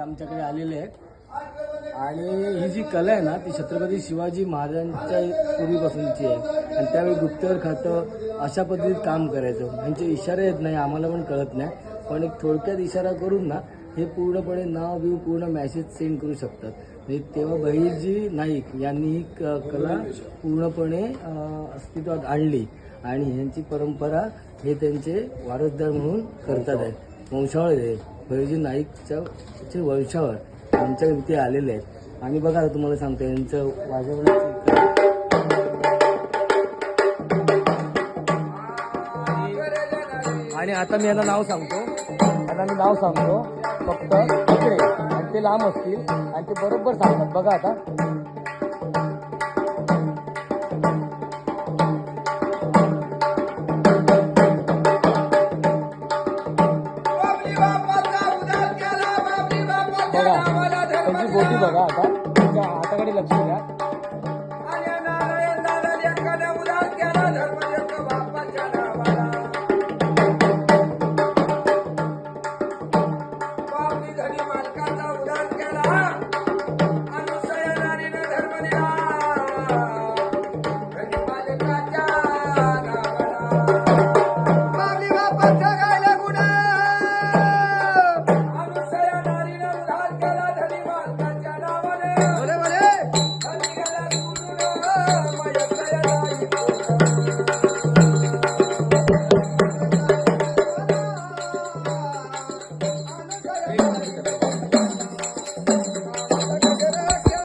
आमच्याकडे आलेले आहेत. आणि ही जी कला आहे ना ती छत्रपती शिवाजी महाराजांच्या पूर्वीपासूनची आहे. आणि त्यावेळी गुप्तहेर खातं अशा पद्धतीत काम करायचं. यांचे इशारे येत नाही आम्हाला पण कळत नाही. पण एक थोडक्यात इशारा करून ना हे पूर्णपणे नाव बिव पूर्ण मॅसेज सेंड करू शकतात. म्हणजे तेव्हा बहिर्जी नाईक यांनी ही क कला पूर्णपणे अस्तित्वात आणली. आणि यांची परंपरा हे त्यांचे वारसदार म्हणून करतात. आहेत वंशावळ आहे. बहिर्जी नाईकच्या वंशावर आमच्या इथे आलेले आहेत. आणि बघा आता तुम्हाला सांगतो यांचं वाजवण्याची आणि आता मी यांना नाव सांगतो. यांना मी नाव सांगतो. फक्त तिकडे. आणि ते लांब असतील. आणि ते बरोबर सांगतात. बघा आता. बघा. त्यांची बोटी बघा आता. त्यांच्या हाताकडे लक्ष द्या.